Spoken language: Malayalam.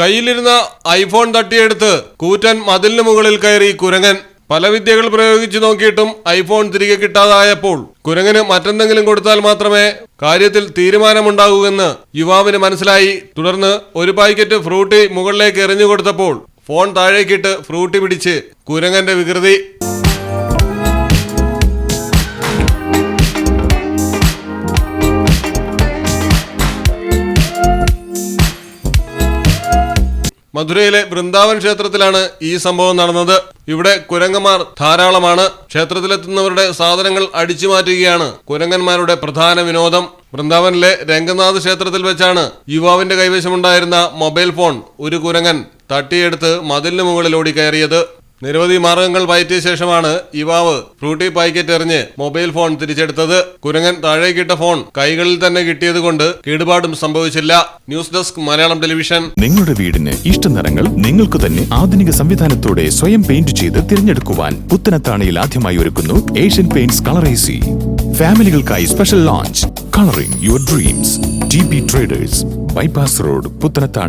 കയ്യിലിരുന്ന ഐഫോൺ തട്ടിയെടുത്ത് കൂറ്റൻ മതിലിന് മുകളിൽ കയറി കുരങ്ങൻ. പല വിദ്യകൾ പ്രയോഗിച്ചു നോക്കിയിട്ടും ഐഫോൺ തിരികെ കിട്ടാതായപ്പോൾ കുരങ്ങന് മറ്റെന്തെങ്കിലും കൊടുത്താൽ മാത്രമേ കാര്യത്തിൽ തീരുമാനമുണ്ടാകൂവെന്ന് യുവാവിന് മനസ്സിലായി. തുടർന്ന് ഒരു പാക്കറ്റ് ഫ്രൂട്ടി മുകളിലേക്ക് എറിഞ്ഞു കൊടുത്തപ്പോൾ ഫോൺ താഴേക്കിട്ട് ഫ്രൂട്ടി പിടിച്ച് കുരങ്ങന്റെ വികൃതി. മധുരയിലെ വൃന്ദാവൻ ക്ഷേത്രത്തിലാണ് ഈ സംഭവം നടന്നത്. ഇവിടെ കുരങ്ങന്മാർ ധാരാളമാണ്. ക്ഷേത്രത്തിലെത്തുന്നവരുടെ സാധനങ്ങൾ അടിച്ചു മാറ്റുകയാണ് കുരങ്ങന്മാരുടെ പ്രധാന വിനോദം. വൃന്ദാവനിലെ രംഗനാഥ് ക്ഷേത്രത്തിൽ വെച്ചാണ് യുവാവിന്റെ കൈവശമുണ്ടായിരുന്ന മൊബൈൽ ഫോൺ ഒരു കുരങ്ങൻ തട്ടിയെടുത്ത് മതിലിന് മുകളിലോടി കയറിയത്. നിരവധി മാർഗങ്ങൾ പയറ്റിയ ശേഷമാണ് യുവാവ് ഫ്രൂട്ടി പാക്കറ്റ് എറിഞ്ഞ് മൊബൈൽ ഫോൺ തിരിച്ചെടുത്തത്. കുരങ്ങൻ താഴേക്കിട്ട ഫോൺ കൈകളിൽ തന്നെ കിട്ടിയത് കൊണ്ട് കേടുപാടും സംഭവിച്ചില്ല. News desk Malayalam television. നിങ്ങളുടെ വീടിന് ഇഷ്ട നിറങ്ങൾ നിങ്ങൾക്ക് തന്നെ ആധുനിക സംവിധാനത്തോടെ സ്വയം പെയിന്റ് ചെയ്ത് തിരഞ്ഞെടുക്കുവാൻ പുത്തനത്താണിയിൽ ആദ്യമായി ഒരുക്കുന്നു Asian paints colour A C. ഫാമിലികൾക്കായി special launch. Colouring your dreams. T traders. Bypass road Puthanathani.